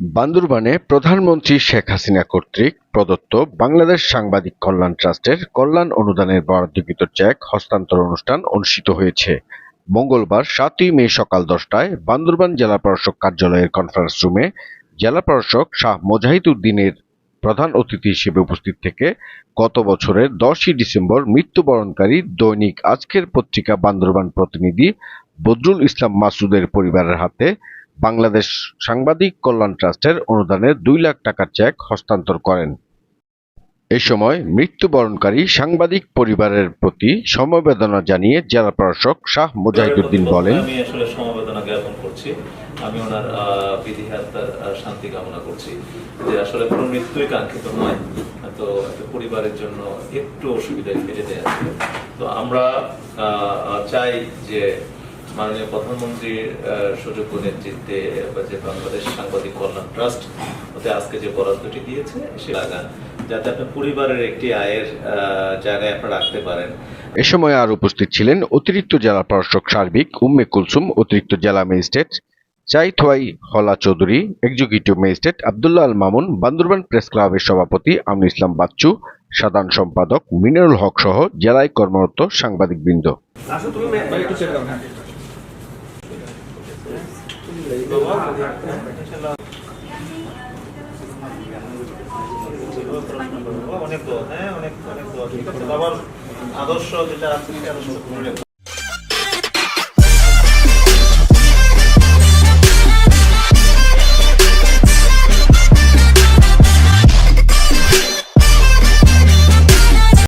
বান্দরবানে প্রধানমন্ত্রী শেখ হাসিনা কর্তৃক প্রদত্ত বাংলাদেশ সাংবাদিক কল্যাণ ট্রাস্টের কল্যাণ অনুদানের বরাদ্দকৃত চেক হস্তান্তর অনুষ্ঠান অনুষ্ঠিত হয়েছে। মঙ্গলবার সাতই মে সকাল দশটায় বান্দরবান জেলা প্রশাসক কার্যালয়ের কনফারেন্স রুমে জেলা প্রশাসক শাহ মোজাহিদ উদ্দিনের প্রধান অতিথি হিসেবে উপস্থিত থেকে গত বছরের দশই ডিসেম্বর মৃত্যুবরণকারী দৈনিক আজকের পত্রিকা বান্দরবান প্রতিনিধি বদরুল ইসলাম মাসুদের পরিবারের হাতে বাংলাদেশ সাংবাদিক কল্যাণ ট্রাস্টের অনুদানে দুই লাখ টাকার চেক হস্তান্তর করেন। এ সময় মৃত্যুবরণকারী সাংবাদিক পরিবারের প্রতি সমবেদনা জানিয়ে জেলা প্রশাসক শাহ মুজাহিদুদ্দিন বলেন আমি আসলে সমবেদনা জ্ঞাপন করছি। আমি ওনার আহ, বিধি আত্মার শান্তি কামনা করছি যে আসলে কোনো মৃত্যুই কাঙ্ক্ষিত নয়। তো একটা পরিবারের জন্য একটু অসুবিধায় ফেলে দেয় তো আমরা চাই যে মাননীয় প্রধানমন্ত্রীর সুযোগ্য নেতৃত্বে বা যে বাংলাদেশ সাংবাদিক কল্যাণ ট্রাস্ট ওতে আজকে যে বরাদ্দটি দিয়েছে সে লাগান যাতে আপনার পরিবারের একটি আয়ের জায়গায় আপনারা রাখতে পারেন। এ সময় আর উপস্থিত ছিলেন অতিরিক্ত জেলা প্রশাসক সার্বিক উম্মে কুলসুম অতিরিক্ত জেলা magistrate Chaithowai Hla Chowdhury executive magistrate Abdullah Al Mamun Bandarban press ক্লাবের সভাপতি আমিনুল ইসলাম বাচ্চু সাধারণ সম্পাদক মিনারুল হক সহ জেলায় কর্মরত সাংবাদিকবৃন্দ। অনেক দোয়া হ্যাঁ অনেক অনেক দোয়া আদর্শ যেটা আছে